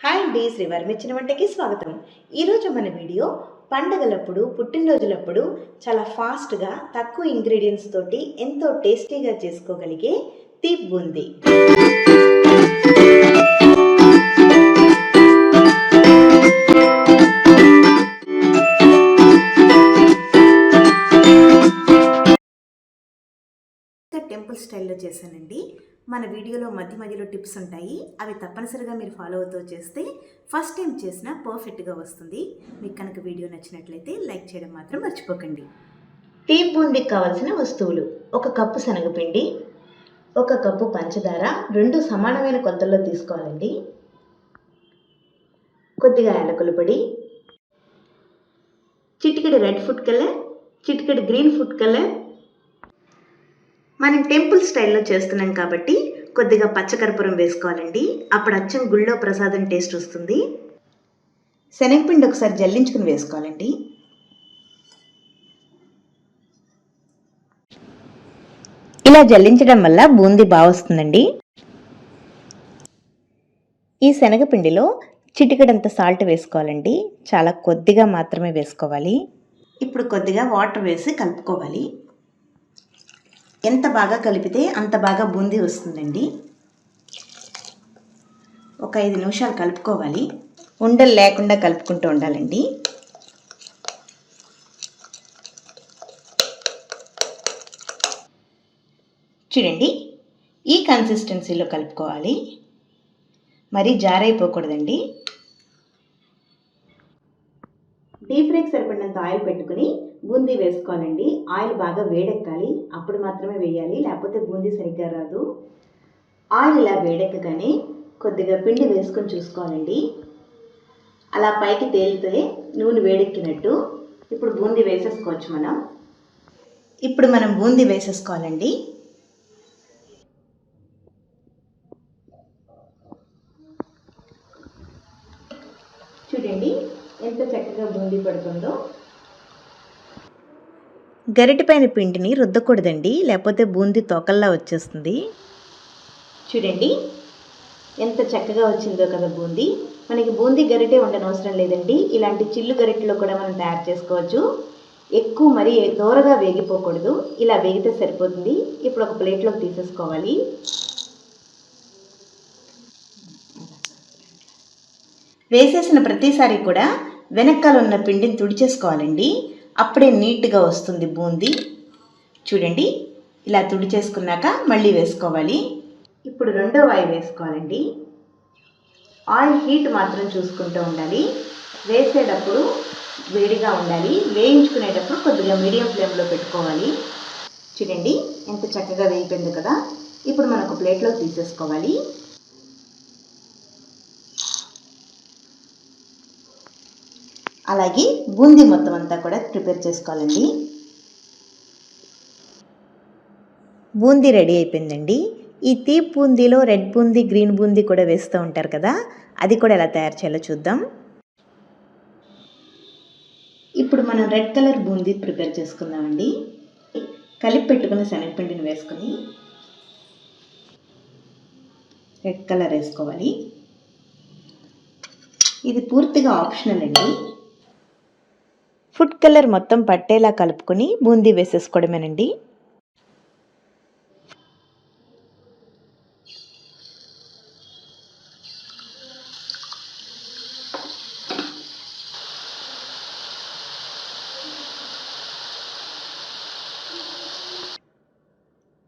Hi అండి శ్రీవారి మెచ్చిన వంటకి స్వాగతం. ఈరోజు మన వీడియో పండగలప్పుడు పుట్టినరోజులప్పుడు చాలా ఫాస్ట్గా తక్కువ ఇంగ్రీడియంట్స్ తోటి ఎంతో టేస్టీగా చేసుకోగలిగే తీప్ బూంది టెంపుల్ స్టైల్లో చేశానండి. మన వీడియోలో మధ్య మధ్యలో టిప్స్ ఉంటాయి. అవి తప్పనిసరిగా మీరు ఫాలో అవుతూ చేస్తే ఫస్ట్ టైం చేసినా పర్ఫెక్ట్గా వస్తుంది. మీకు కనుక వీడియో నచ్చినట్లయితే లైక్ చేయడం మాత్రం మర్చిపోకండి. టీ బూందీకి కావాల్సిన వస్తువులు. ఒక కప్పు శనగపిండి ఒక కప్పు పంచదార రెండు సమానమైన కొలతల్లో తీసుకోవాలండి. కొద్దిగా యాలకుల పొడి చిటికెడు రెడ్ ఫుడ్ కలర్ చిటికెడు గ్రీన్ ఫుడ్ కలర్ మనం టెంపుల్ స్టైల్లో చేస్తున్నాం కాబట్టి కొద్దిగా పచ్చకర్పూరం వేసుకోవాలండి. అప్పుడు అచ్చం గుళ్ళో ప్రసాదం టేస్ట్ వస్తుంది. శనగపిండి ఒకసారి జల్లించుకుని వేసుకోవాలండి. ఇలా జల్లించడం వల్ల బూందీ బాగా వస్తుందండి. ఈ శనగపిండిలో చిటికడంత సాల్ట్ వేసుకోవాలండి. చాలా కొద్దిగా మాత్రమే వేసుకోవాలి. ఇప్పుడు కొద్దిగా వాటర్ వేసి కలుపుకోవాలి. ఎంత బాగా కలిపితే అంత బాగా బూందీ వస్తుందండి. ఒక ఐదు నిమిషాలు కలుపుకోవాలి. ఉండలు లేకుండా కలుపుకుంటూ ఉండాలండి. చూడండి ఈ కన్సిస్టెన్సీలో కలుపుకోవాలి. మరీ జారైపోకూడదండి. డీప్ ఫ్రైకి సరిపడినంత ఆయిల్ పెట్టుకుని బూందీ వేసుకోవాలండి. ఆయిల్ బాగా వేడెక్కాలి. అప్పుడు మాత్రమే వేయాలి. లేకపోతే బూందీ సరిగ్గా రాదు. ఆయిల్ ఇలా వేడెక్కగానే కొద్దిగా పిండి వేసుకొని చూసుకోవాలండి. అలా పైకి తేలితే నూనె వేడెక్కినట్టు ఇప్పుడు బూందీ వేసేసుకోవచ్చు మనం. ఇప్పుడు మనం బూందీ వేసేసుకోవాలండి. చూడండి ఎంత చక్కగా బూందీ పడుతుందో. గరిటె పైన పిండిని రుద్దకూడదండి లేకపోతే బూందీ తోకల్లా వచ్చేస్తుంది. చూడండి ఎంత చక్కగా వచ్చిందో కదా బూందీ. మనకి బూందీ గరిటె ఉండనవసరం లేదండి. ఇలాంటి చిల్లు గరిటెలో కూడా మనం తయారు చేసుకోవచ్చు. ఎక్కువ మరీ దూరగా వేగిపోకూడదు. ఇలా వేగితే సరిపోతుంది. ఇప్పుడు ఒక ప్లేట్లోకి తీసేసుకోవాలి. వేసేసిన ప్రతిసారి కూడా వెనకాల ఉన్న పిండిని తుడిచేసుకోవాలండి. అప్పుడే నీట్గా వస్తుంది బూందీ. చూడండి ఇలా తుడి చేసుకున్నాక మళ్ళీ వేసుకోవాలి. ఇప్పుడు రెండో వాయి వేసుకోవాలండి. ఆయిల్ హీట్ మాత్రం చూసుకుంటూ ఉండాలి. వేసేటప్పుడు వేడిగా ఉండాలి. వేయించుకునేటప్పుడు కొద్దిగా మీడియం ఫ్లేమ్లో పెట్టుకోవాలి. చూడండి ఎంత చక్కగా వేయిపోయింది కదా. ఇప్పుడు మనకు ప్లేట్లో తీసేసుకోవాలి. అలాగే బూందీ మొత్తం అంతా కూడా ప్రిపేర్ చేసుకోవాలండి. బూందీ రెడీ అయిపోయిందండి. ఈ తీప్ బూందీలో రెడ్ బూందీ గ్రీన్ బూందీ కూడా వేస్తూ ఉంటారు కదా అది కూడా ఎలా తయారు చేయాలో చూద్దాం. ఇప్పుడు మనం రెడ్ కలర్ బూందీ ప్రిపేర్ చేసుకుందామండి. కలిపి పెట్టుకున్న శనగపిండిని వేసుకొని రెడ్ కలర్ వేసుకోవాలి. ఇది పూర్తిగా ఆప్షనల్ అండి. ఫుడ్ కలర్ మొత్తం పట్టేలా కలుపుకొని బూందీ వేసేసుకోవడమేనండి.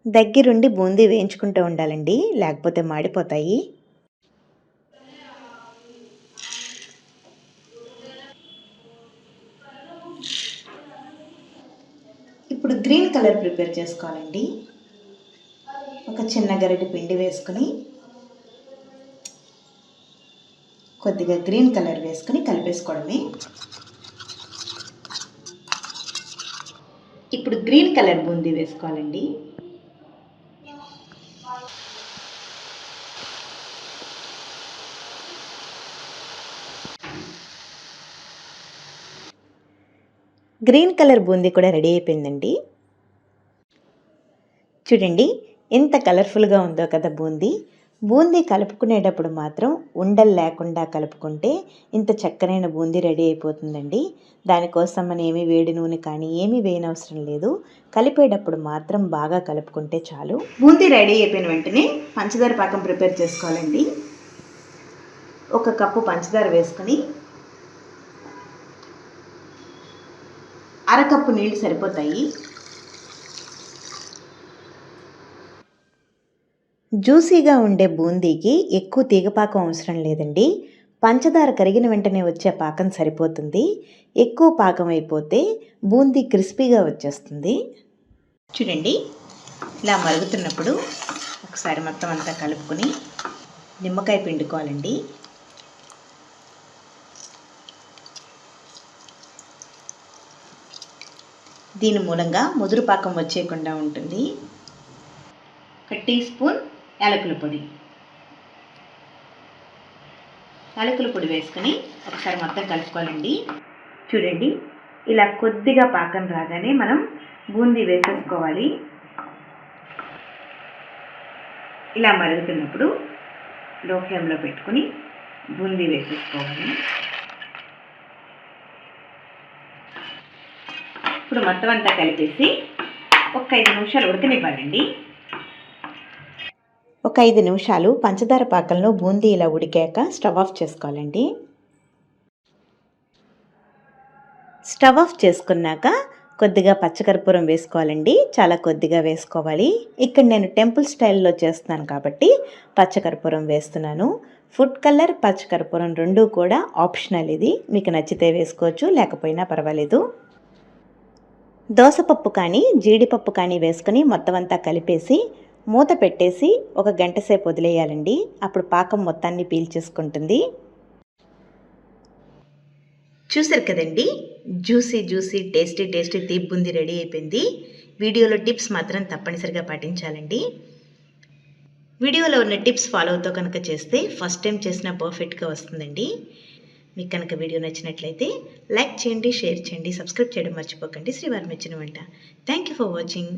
దగ్గరుండి బూందీ వేయించుకుంటూ ఉండాలండి లేకపోతే మాడిపోతాయి. ఇప్పుడు గ్రీన్ కలర్ ప్రిపేర్ చేసుకోవాలండి. ఒక చిన్న గరిటె పిండి వేసుకుని కొద్దిగా గ్రీన్ కలర్ వేసుకుని కలిపేసుకోవడమే. ఇప్పుడు గ్రీన్ కలర్ బూందీ వేసుకోవాలండి. గ్రీన్ కలర్ బూందీ కూడా రెడీ అయిపోయిందండి. చూడండి ఎంత కలర్ఫుల్గా ఉందో కదా బూందీ. బూందీ కలుపుకునేటప్పుడు మాత్రం ఉండలు లేకుండా కలుపుకుంటే ఇంత చక్కనైన బూందీ రెడీ అయిపోతుందండి. దానికోసం మనం ఏమి వేడి నూనె కానీ ఏమీ వేయనవసరం లేదు. కలిపేటప్పుడు మాత్రం బాగా కలుపుకుంటే చాలు. బూందీ రెడీ అయిపోయిన వెంటనే పంచదార పాకం ప్రిపేర్ చేసుకోవాలండి. ఒక కప్పు పంచదార వేసుకొని అరకప్పు నీళ్ళు సరిపోతాయి. జ్యూసీగా ఉండే బూందీకి ఎక్కువ తీగపాకం అవసరం లేదండి. పంచదార కరిగిన వెంటనే వచ్చే పాకం సరిపోతుంది. ఎక్కువ పాకం అయిపోతే బూందీ క్రిస్పీగా వచ్చేస్తుంది. చూడండి ఇలా మరుగుతున్నప్పుడు ఒకసారి మొత్తం అంతా కలుపుకొని నిమ్మకాయ పిండుకోవాలండి. దీని మూలంగా ముదురు పాకం వచ్చేయకుండా ఉంటుంది. ఒక టీ స్పూన్ యాలకుల పొడి. యాలకుల పొడి వేసుకొని ఒకసారి మొత్తం కలుపుకోవాలండి. చూడండి ఇలా కొద్దిగా పాకం రాగానే మనం బూందీ వేసేసుకోవాలి. ఇలా మరుగుతున్నప్పుడు లో ఫ్లేమ్లో పెట్టుకుని బూందీ వేసేసుకోవాలి. ఇప్పుడు మొత్తం అంతా కలిపేసి ఒక ఐదు నిమిషాలు ఉడకనివ్వాలండి. ఒక ఐదు నిమిషాలు పంచదార పాకంలో బూందీ ఇలా ఉడికాక స్టవ్ ఆఫ్ చేసుకోవాలండి. స్టవ్ ఆఫ్ చేసుకున్నాక కొద్దిగా పచ్చకర్పూరం వేసుకోవాలండి. చాలా కొద్దిగా వేసుకోవాలి. ఇక్కడ నేను టెంపుల్ స్టైల్లో చేస్తున్నాను కాబట్టి పచ్చకర్పూరం వేస్తున్నాను. ఫుడ్ కలర్ పచ్చకర్పూరం రెండూ కూడా ఆప్షనల్ ఇది. మీకు నచ్చితే వేసుకోవచ్చు లేకపోయినా పర్వాలేదు. దోసపప్పు కానీ జీడిపప్పు కానీ వేసుకొని మొత్తం అంతా కలిపేసి మూత పెట్టేసి ఒక గంట సేపు వదిలేయాలండి. అప్పుడు పాకం మొత్తాన్ని పీల్చేసుకుంటుంది. చూసారు కదండి? జ్యూసీ జ్యూసీ టేస్టీ టేస్టీ తీపి రెడీ అయిపోయింది. వీడియోలో టిప్స్ మాత్రం తప్పనిసరిగా పాటించాలండి. వీడియోలో ఉన్న టిప్స్ ఫాలో అవుతూ కనుక చేస్తే ఫస్ట్ టైం చేసిన పర్ఫెక్ట్గా వస్తుందండి. మీకు కనుక వీడియో నచ్చినట్లయితే లైక్ చేయండి షేర్ చేయండి సబ్స్క్రైబ్ చేయడం మర్చిపోకండి. శ్రీవారి మెచ్చిన వంట. Thank you for watching